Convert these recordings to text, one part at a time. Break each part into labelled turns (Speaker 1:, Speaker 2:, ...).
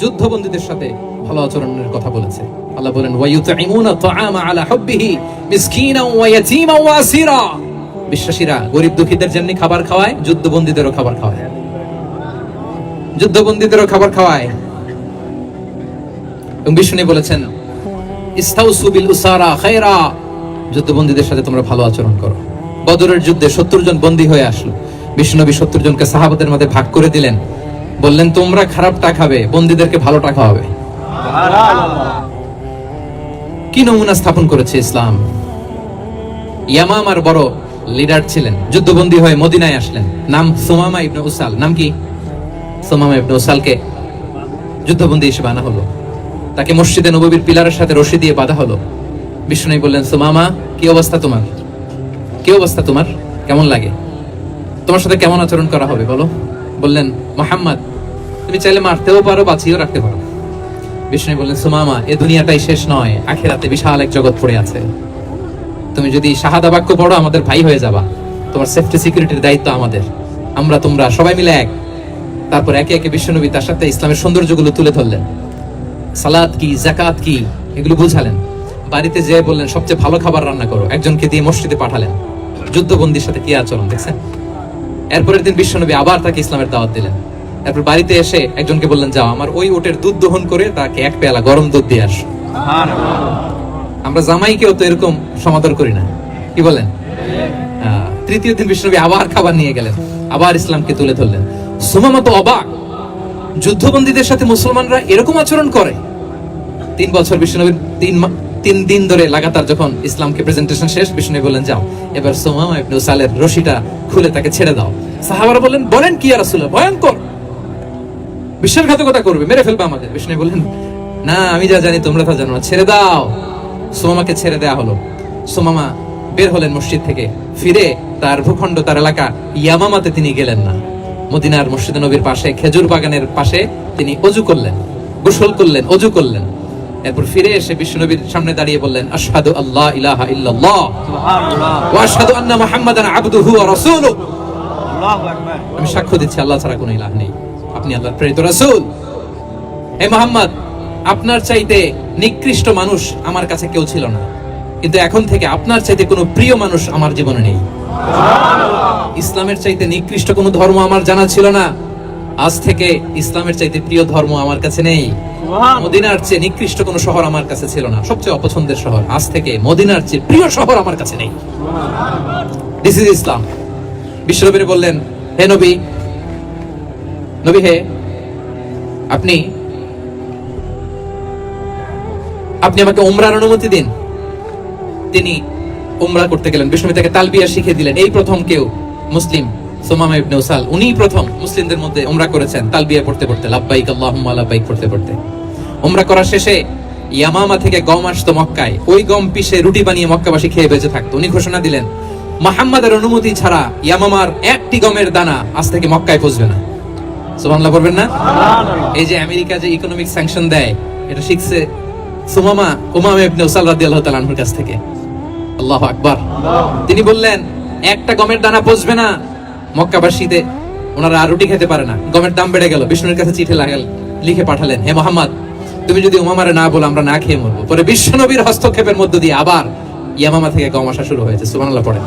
Speaker 1: যুদ্ধবন্দীদের সাথে ভালো আচরণের কথা বলেছে। আল্লাহ বলেন, ওয়ায়ুতঈমুনা তাআমা আলা হুব্বিহি, মিসকিনাও ওয়া ইয়াতীমা ওয়া আসীরা। বিশ্বাসীরা, গরিব দুঃখীদের জন্য খাবার খাওয়ায়, যুদ্ধবন্দীদেরও খাবার খাওয়ায়। যুদ্ধবন্দীদেরও খাবার খাওয়ায়। এবং বিষ্ণু বলেছেন, ইস্তাউসু বিল উসারা খায়রা। যুদ্ধবন্দীদের সাথে তোমরা ভালো আচরণ করো। বদরের যুদ্ধে সত্তর জন বন্দী হয়ে আসলো। বিষ্ণুনবী সত্তর জনকে সাহাবাদের মধ্যে ভাগ করে দিলেন। বললেন তোমরা খারাপটা খাবে বন্দীদেরকে ভালোটা খাওয়াবে কি নমুনা স্থাপন করেছে ইসলাম? ইয়ামামার বড় লিডার ছিলেন যুদ্ধবন্দী হয়ে মদিনায় আসলেন। নাম সুমামা ইবনে উসাল। নাম কি? সুমামা ইবনে উসালকে যুদ্ধবন্দী হিসেবে আনা হলো। তাকে মসজিদে নববীর পিলারের সাথে রশি দিয়ে বাঁধা হলো। বিষ্ণু বললেন সুমামা কি অবস্থা তোমার? কি অবস্থা তোমার? কেমন লাগে? তোমার সাথে কেমন আচরণ করা হবে বলো? বললেন মোহাম্মদ তুমি চাইলে মারতেও পারো, বাঁচিয়েও রাখতে পারো। বিষ্ণু বললেন, সুমামা, এ দুনিয়াটাই শেষ নয়, আখেরাতে বিশাল এক জগৎ পড়ে আছে। তুমি যদি শাহাদা বাক্য পড়ো, আমাদের ভাই হয়ে যাবা। তোমার সেফটি সিকিউরিটির দায়িত্ব আমাদের। আমরা তোমরা সবাই মিলে এক। তারপর একে একে বিশ্বনবী তার সাথে ইসলামের সৌন্দর্যগুলো তুলে ধরলেন। সালাদ কি জাকাত কি, এগুলো বুঝালেন। বাড়িতে যেয়ে বললেন, সবচেয়ে ভালো খাবার রান্না করো। একজনকে দিয়ে মসজিদে পাঠালেন। যুদ্ধবন্দির সাথে কি আচরণ, দেখছেন? এরপরের দিন বিশ্বনবী আবার তাকে ইসলামের দাওয়াত দিলেন। এরপর বাড়িতে এসে একজনকে বললেন যাও আমার ওই ওটের দুধ দহন করে তাকে এক পেয়ালা গরম দুধ দিয়ে আস। আমরা জামাইকেও তো এরকম সমাদর করি না। কি বলেন? তৃতীয় দিন বিষ্ণবী আবার খাবার নিয়ে গেলেন আবার ইসলামকে তুলে ধরলেন। সুমামা তো অবাক। যুদ্ধবন্দীদের সাথে মুসলমানরা এরকম আচরণ করে। তিন বছর বিষ্ণুনবীর তিন তিন দিন ধরে লাগাতার যখন ইসলামকে প্রেজেন্টেশন শেষ বিষ্ণু বললেন যাও এবার সুমামা ইবনে উসালের রশিটা খুলে তাকে ছেড়ে দাও। সাহাবারা বললেন বলেন কি আর রাসূলুল্লাহ? ভয়ঙ্কর বিশ্বাসঘাতকতা করবে মেরে ফেলবে আমাদের। বিষ্ণু বললেন না আমি যা জানি তোমরা তা জানো না। ছেড়ে দাও। সোমামাকে ছেড়ে দেয়া হলো। সোমামা বের হলেন মসজিদ থেকে। ফিরে তার ভূখণ্ড তার এলাকা ইয়ামামাতে তিনি গেলেন না। মদিনার মসজিদ নবীর পাশে খেজুর বাগানের পাশে তিনি অজু করলেন গোসল করলেন অজু করলেন। এরপর ফিরে এসে বিশ্বনবীর সামনে দাঁড়িয়ে বললেন আশহাদু আল্লাহ ইলাহা ইল্লাল্লাহ ওয়া আশহাদু আন্না মুহাম্মাদান আবদুহু ওয়া রাসূলুহু। আমি সাক্ষ্য দিচ্ছি আল্লাহ ছাড়া কোনো ইলাহ নেই। আপনি আল্লাহর প্রেরিত রাসূল। হে মোহাম্মদ, আপনার চাইতে নিকৃষ্ট মানুষ আমার কাছে কেউ ছিল না। কিন্তু এখন থেকে আপনার চাইতে কোনো প্রিয় মানুষ আমার জীবনে নেই। ইসলামের চাইতে নিকৃষ্ট কোনো ধর্ম আমার জানা ছিল না। আজ থেকে ইসলামের চাইতে প্রিয় ধর্ম আমার কাছে নেই। মদিনার চেয়ে নিকৃষ্ট কোনো শহর আমার কাছে ছিল না। সবচেয়ে অপছন্দের শহর আজ থেকে মদিনার চেয়ে প্রিয় শহর আমার কাছে নেই। দিস ইজ ইসলাম বিশ্বনবী বললেন, হে নবী নবী হে, আপনি আপনি আমাকে উমরার অনুমতি দিন। তিনি উমরা করতে গেলেন বিষ্ণু তাকে তালবিয়া দিলেন। এই প্রথম কেউ মুসলিম ইবনে উসাল। উনিই প্রথম মুসলিমদের মধ্যে উমরা করেছেন, তালবিয়া পড়তে পড়তে। লাব্বাইক আল্লাহুম্মা, লাব্বাইক পড়তে পড়তে। উমরা করার শেষে ইয়ামামা থেকে গম আসতো মক্কায়। ওই গম পিষে রুটি বানিয়ে মক্কাবাসী খেয়ে বেঁচে থাকতো। উনি ঘোষণা দিলেন, মোহাম্মদের অনুমতি ছাড়া ইয়ামামার একটি গমের দানা আজ থেকে মক্কায় পৌঁছবে না। সুবহানাল্লাহ পড়বেন না? এই যে আমেরিকা যে ইকোনমিক স্যাংশন দেয় এটা শিখছে সুমামা উমামা ইবনে উসাল রাদিয়াল্লাহু তাআলা আনহুর কাছ থেকে। আল্লাহু আকবার। তিনি বললেন একটা গমের দানা পচবে না। মক্কাবাসীতে ওনারা আর রুটি খেতে পারে না। গমের দাম বেড়ে গেল। বিষ্ণুর কাছে চিঠি লাগাল লিখে পাঠালেন হে মোহাম্মদ তুমি যদি উমামারে না বলো আমরা না খেয়ে মরবো। পরে বিশ্বনবীর হস্তক্ষেপের মধ্য দিয়ে আবার ইয়ামামা থেকে গম আসা শুরু হয়েছে। সুবহানাল্লাহ পড়ে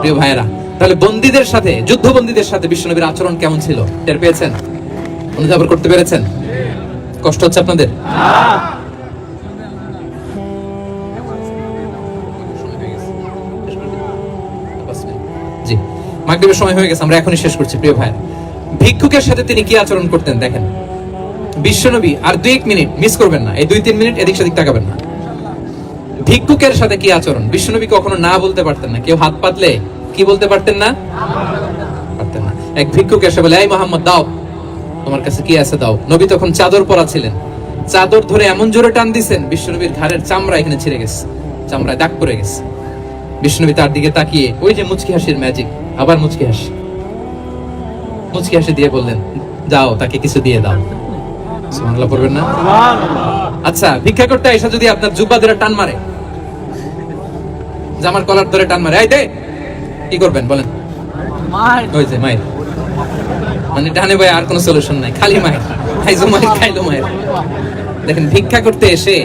Speaker 1: প্রিয় ভাইয়েরা তাহলে বন্দীদের সাথে, যুদ্ধবন্দীদের সাথে বিশ্বনবীর আচরণ কেমন ছিল? টের পেয়েছেন? অনুধাবন করতে পেরেছেন? কষ্ট হচ্ছে আপনাদের? জি। মাগরিবের সময় হয়ে গেছে, আমরা এখনই শেষ করছি, প্রিয় ভাই ভিক্ষুকের সাথে তিনি কি আচরণ করতেন, দেখেন। বিশ্বনবী, আর দুই এক মিনিট মিস করবেন না, এই দুই তিন মিনিট এদিক সেদিক তাকাবেন না। ভিক্ষুকের সাথে কি আচরণ? বিশ্বনবী কখনো না বলতে পারতেন না, কেউ হাত পাতলে কি বলতে পারতেন না? পারতেন না। এক ভিক্ষুক এসে বলে এই মোহাম্মদ দাও। তোমার কাছে কি আছে দাও? নবী তখন চাদর পরা ছিলেন চাদর ধরে এমন জোরে টান দিছেন বিশ্বনবীর ঘাড়ের চামড়া এখানে ছিঁড়ে গেছে চামড়ায় দাগ পড়ে গেছে। বিষ্ণুবী তার দিকে তাকিয়ে ওই যে মুচকি হাসির ম্যাজিক আবার মুচকি হাসি। মুচকি হাসি দিয়ে বললেন যাও তাকে কিছু দিয়ে দাও। সুবহানাল্লাহ পড়বেন না? আচ্ছা ভিক্ষা করতে এসে যদি আপনার জুব্বা ধরে টান মারে জামার কলার ধরে টান মারে এই দে কি করবেন বলেন? যে মায়ের। মানে ডানে ভাই আর কোনো সলিউশন নাই খালি মায়ের। খাইজো মায়ের খাইলো মায়ের। দেখেন ভিক্ষা করতে এসে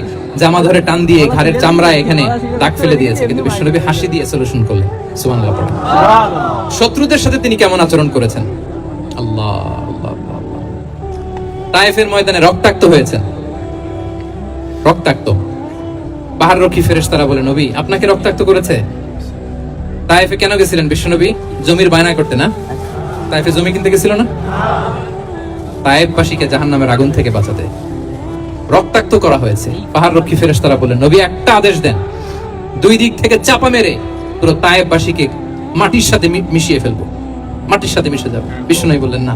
Speaker 1: জামা ধরে টান দিয়ে ঘাড়ের চামড়া এখানে দাগ ফেলে দিয়েছে কিন্তু বিশ্বনবী হাসি দিয়ে সলিউশন করলেন। সুবহানাল্লাহ শত্রুদের সাথে তিনি কেমন আচরণ করেছেন? আল্লাহ। তায়েফের ময়দানে রক্তাক্ত হয়েছেন। রক্তাক্ত। পাহাড় রক্ষী ফেরেশতারা বলে নবী আপনাকে রক্তাক্ত করেছে? তায়েফে কেন গেছিলেন বিশ্বনবী? জমির বায়না করতে না? তায়েফে জমি কিনতে গেছিল না? তায়েফবাসীকে জাহান্নামের আগুন থেকে বাঁচাতে রক্তাক্ত করা হয়েছে। পাহাড় রক্ষী ফেরেশতারা বলেন নবী, একটা আদেশ দেন। দুই দিক থেকে চাপা মেরে পুরো তায়েফবাসীকে মাটির সাথে মিশিয়ে ফেলব। মাটির সাথে মিশে যাবে। বিষ্ণু বললেন, না।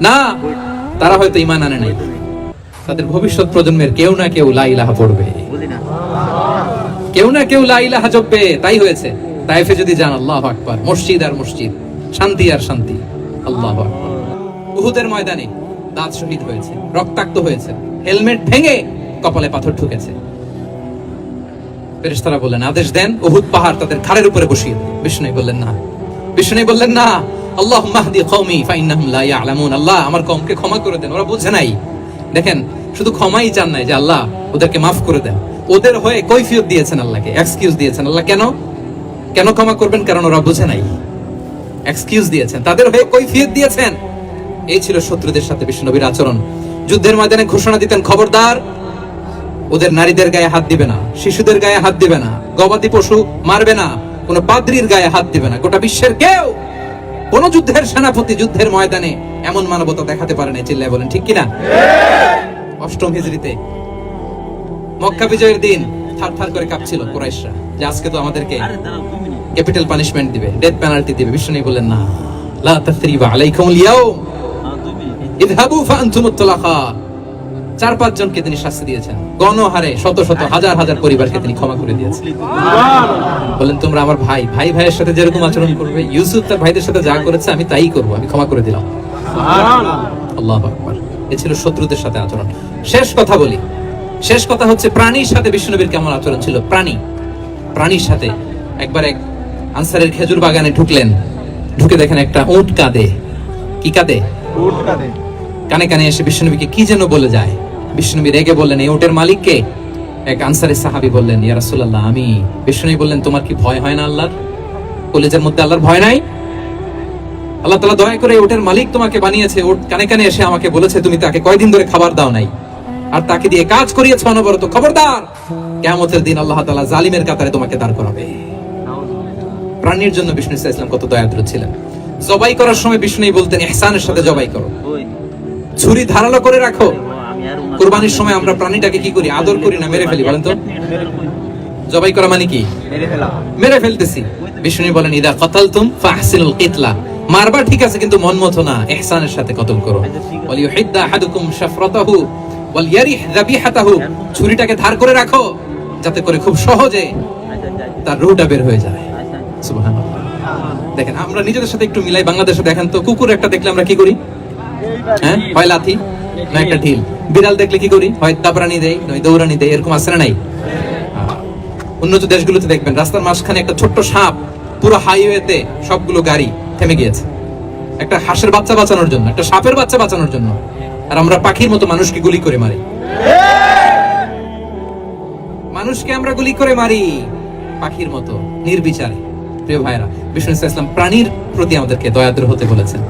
Speaker 1: না, তারা হয়তো ইমান আনে নাই। তাদের ভবিষ্যৎ প্রজন্মের কেউ না কেউ লা ইলাহা পড়বে। কেউ না কেউ লা ইলাহা জপবে, তাই হয়েছে। তাইফে যদি যান, আল্লাহ আকবার। মসজিদ আর মসজিদ, শান্তি আর শান্তি, আল্লাহ উহুদের ময়দানে দাঁত শহীদ হয়েছে, রক্তাক্ত হয়েছে, হেলমেট ভেঙে কপালে পাথর ঢুকেছে ফেরেশতারা আদেশ দেন, উহুদ পাহাড় তাদের ঘাড়ের উপরে বসিয়ে বললেন, না। বললেন, না। আল্লাহ মাহদি কওমি ফাইন্নাহুম লা ইয়ালামুন। আল্লাহ আমার কওমকে ক্ষমা করে দেন, ওরা বুঝে নাই। দেখেন, শুধু ক্ষমাই চান নাই যে আল্লাহ ওদেরকে মাফ করে দেন। ওদের হয়ে কৈফিয়ত দিয়েছেন আল্লাহকে এক্সকিউজ দিয়েছেন। আল্লাহ কেন? কেন ক্ষমা করবেন? কারণ ওরা বুঝে নাই। এক্সকিউজ দিয়েছেন। তাদের হয়ে কৈফিয়ত দিয়েছেন। এই ছিল শত্রুদের সাথে বিষ্ণুনবীর আচরণ। যুদ্ধের ময়দানে ঘোষণা দিতেন, খবরদার, ওদের নারীদের গায়ে হাত দিবে না, শিশুদের গায়ে হাত দিবে না, গবাদি পশু মারবে না, কোন পাদ্রির গায়ে হাত দিবে না, গোটা বিশ্বের কেউ কোন যুদ্ধের সেনাপতি যুদ্ধের ময়দানে এমন মানবতা দেখাতে পারে না চিল্লায় বলেন। ঠিক কিনা? অষ্টম হিজরিতে মক্কা বিজয়ের দিন থার থার করে কাঁপছিল কুরাইশরা। যে আজকে তো আমাদেরকে ক্যাপিটাল পানিশমেন্ট দিবে ডেথ পেনাল্টি দিবে। বিষ্ণু বললেন না লা তাসরিবা আলাইকুমুল ইয়াউম। ইযহাবু ফাআনতুমুত তুলাকা চার পাঁচ জনকে তিনি শাস্তি দিয়েছেন। গণহারে শত শত হাজার হাজার পরিবারকে তিনি ক্ষমা করে দিয়েছেন। বলেন তোমরা আমার ভাই ভাই ভাইয়ের সাথে যেরকম আচরণ করবে ইউসুফ তার ভাইদের সাথে যা করেছে আমি তাই করব আমি ক্ষমা করে দিলাম। আল্লাহ আকবার। এ ছিল শত্রুদের সাথে আচরণ। শেষ কথা বলি। শেষ কথা হচ্ছে প্রাণীর সাথে বিষ্ণুনবীর কেমন আচরণ ছিল? প্রাণী। প্রাণীর সাথে একবার এক আনসারের খেজুর বাগানে ঢুকলেন। ঢুকে দেখেন একটা উট কাঁদে। কি কাঁদে? কানে কানে এসে বিষ্ণুনবীকে কি যেন বলে যায়। বিষ্ণুনবী রেগে বললেন এই ওটের মালিককে এক আনসারের সাহাবি বললেন ইয়া রাসূলুল্লাহ আমি। বিষ্ণুনবী বললেন তোমার কি ভয় হয় না আল্লাহর? কলেজের মধ্যে আল্লাহর ভয় নাই? আল্লাহ তাআলা দয়া করে ওটের মালিক তোমাকে বানিয়েছে। ওট কানে কানে এসে আমাকে বলেছে তুমি তাকে কয়দিন ধরে খাবার দাও নাই? আর তাকে দিয়ে কাজ করিয়েছ অনবরত, খবরদার। কিয়ামতের দিন আল্লাহ তাআলা জালিমের কাতারে তোমাকে দাঁড় করাবে। প্রাণীর জন্য বিষ্ণু ইসলাম কত দয়াদ্র ছিলেন। জবাই করার সময় বিষ্ণু বলতেন, ইহসানের সাথে জবাই করো। ছুরি ধারালো করে রাখো। কুরবানির সময় আমরা প্রাণীটাকে কি করি? আদর করি না? মেরে ফেলি, বলেন তো। জবাই করা মানে কি? মেরে ফেলতেছি। বিষ্ণু বলেন, ইদা কতালতুম ফাহসিনুল কিতলা। মারবা ঠিক আছে, কিন্তু মন মতো না। এহসানের সাথে কতল করো। ওয়াল ইউহিদ্দা আহাদুকুম শাফরাতাহু। ছুরিটাকে ধার করে রাখো, যাতে করে খুব সহজে তার রুহটা বের হয়ে যায়। দেখেন, আমরা নিজেদের সাথে একটু মিলাই বাংলাদেশে দেখেন তো, কুকুর একটা দেখলে আমরা কি করি? হ্যাঁ হয় লাথি না একটা ঢিল? বিড়াল দেখলে কি করি? হয় দাবরানি দেয় নয় দৌড়ানি দেয় এরকম আসে নাই? উন্নত দেশগুলোতে দেখবেন, রাস্তার মাঝখানে একটা ছোট্ট সাপ, পুরো হাইওয়েতে সবগুলো গাড়ি থেমে গিয়েছে। একটা হাঁসের বাচ্চা বাঁচানোর জন্য, একটা সাপের বাচ্চা বাঁচানোর জন্য। আর আমরা পাখির মতো মানুষকে গুলি করে মারি। মানুষকে আমরা গুলি করে মারি পাখির মতো, নির্বিচারে। প্রিয় ভাইরা বিষ্ণু ইসলাম প্রাণীর প্রতি আমাদেরকে দয়াদ্র হতে বলেছেন।